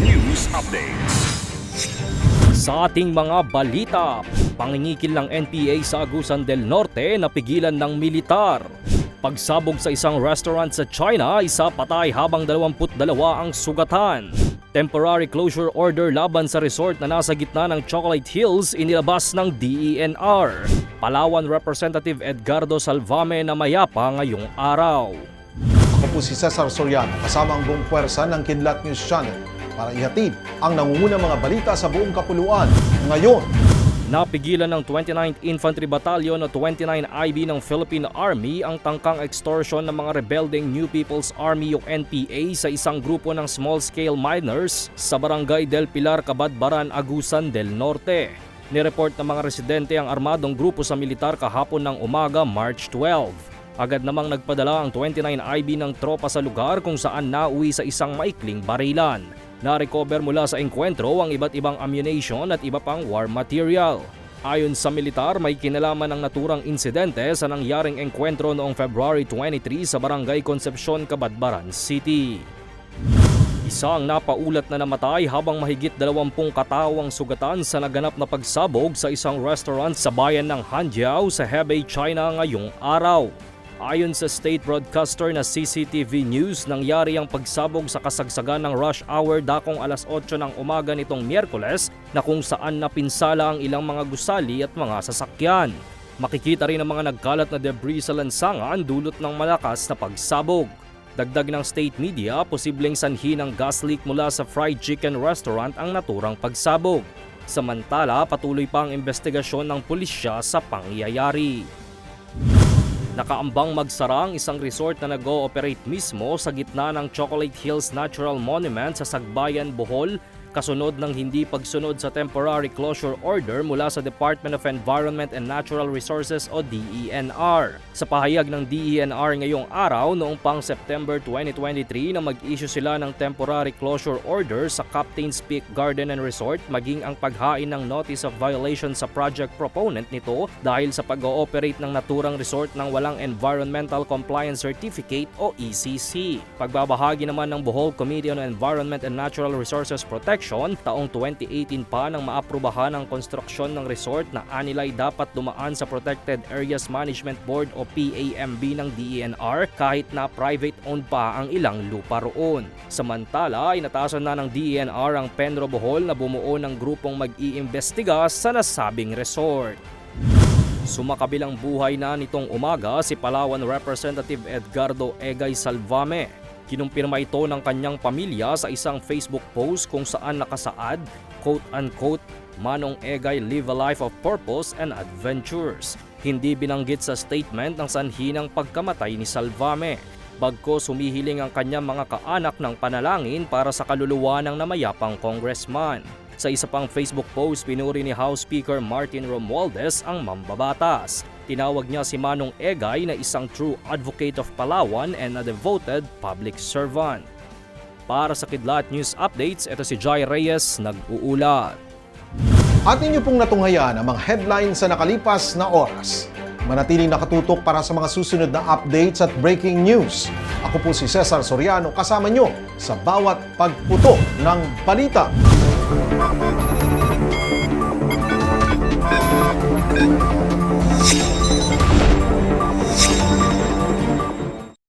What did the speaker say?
News Updates. Sa ating mga balita, pangingikil ng NPA sa Agusan del Norte na pigilan ng militar. Pagsabog sa isang restaurant sa China, isa patay habang 22 ang sugatan. Temporary closure order laban sa resort na nasa gitna ng Chocolate Hills inilabas ng DENR. Palawan Representative Edgardo Salvame na mayapa ngayong araw. Ako po si Cesar Soriano kasama ang buong puwersa ng Kidlat News Channel para ihatid ang nangungunang mga balita sa buong kapuluan ngayon. Napigilan ng 29th Infantry Battalion o 29 IB ng Philippine Army ang tangkang extortion ng mga rebelding New People's Army o NPA sa isang grupo ng small-scale miners sa Barangay del Pilar, Cabadbaran, Agusan del Norte. Nireport ng mga residente ang armadong grupo sa militar kahapon ng umaga March 12. Agad namang nagpadala ang 29 IB ng tropa sa lugar kung saan nauwi sa isang maikling barilan. Na-recover mula sa engkwentro ang iba't ibang ammunition at iba pang war material. Ayon sa militar, may kinalaman ang naturang insidente sa nangyaring engkwentro noong February 23 sa Barangay Concepcion, Cabadbaran City. Isa ang napaulat na namatay habang mahigit 20 katawang sugatan sa naganap na pagsabog sa isang restaurant sa bayan ng Hanjiao sa Hebei, China ngayong araw. Ayon sa state broadcaster na CCTV News, nangyari ang pagsabog sa kasagsagan ng rush hour dakong alas 8 ng umaga nitong Miyerkules na kung saan napinsala ang ilang mga gusali at mga sasakyan. Makikita rin ang mga nagkalat na debris sa lansangan dulot ng malakas na pagsabog. Dagdag ng state media, posibleng sanhi ng gas leak mula sa fried chicken restaurant ang naturang pagsabog. Samantala, patuloy pa ang investigasyon ng pulisya sa pangyayari. Nakaambang magsara ang isang resort na nag-ooperate mismo sa gitna ng Chocolate Hills Natural Monument sa Sagbayan, Bohol kasunod ng hindi pagsunod sa temporary closure order mula sa Department of Environment and Natural Resources o DENR. Sa pahayag ng DENR ngayong araw noong pang September 2023 na mag-issue sila ng temporary closure order sa Captain's Peak Garden and Resort maging ang paghain ng notice of violation sa project proponent nito dahil sa pag-ooperate ng naturang resort ng walang Environmental Compliance Certificate o ECC. Pagbabahagi naman ng Bohol Committee on Environment and Natural Resources Protection taong 2018 pa nang maaprubahan ang konstruksyon ng resort na anilay dapat dumaan sa Protected Areas Management Board o PAMB ng DENR kahit na private-owned pa ang ilang lupa roon. Samantala, inatasan na ng DENR ang Penro Bohol na bumuo ng grupong mag-iimbestiga sa nasabing resort. Sumakabilang buhay na nitong umaga si Palawan Representative Edgardo Egay Salvame. Kinumpirma ito ng kanyang pamilya sa isang Facebook post kung saan nakasaad, quote-unquote, Manong Egay live a life of purpose and adventures. Hindi binanggit sa statement ng sanhi ng pagkamatay ni Salvame. Bagko sumihiling ang kanyang mga kaanak ng panalangin para sa kaluluwa ng namayapang congressman. Sa isa pang Facebook post, pinuri ni House Speaker Martin Romualdez ang mambabatas. Tinawag niya si Manong Egay na isang true advocate of Palawan and a devoted public servant. Para sa Kidlat News Updates, ito si Jai Reyes nag-uulat. At inyo pong natunghayan ang mga headlines sa nakalipas na oras. Manatiling nakatutok para sa mga susunod na updates at breaking news. Ako po si Cesar Soriano kasama nyo sa bawat pagputo ng balita. Musik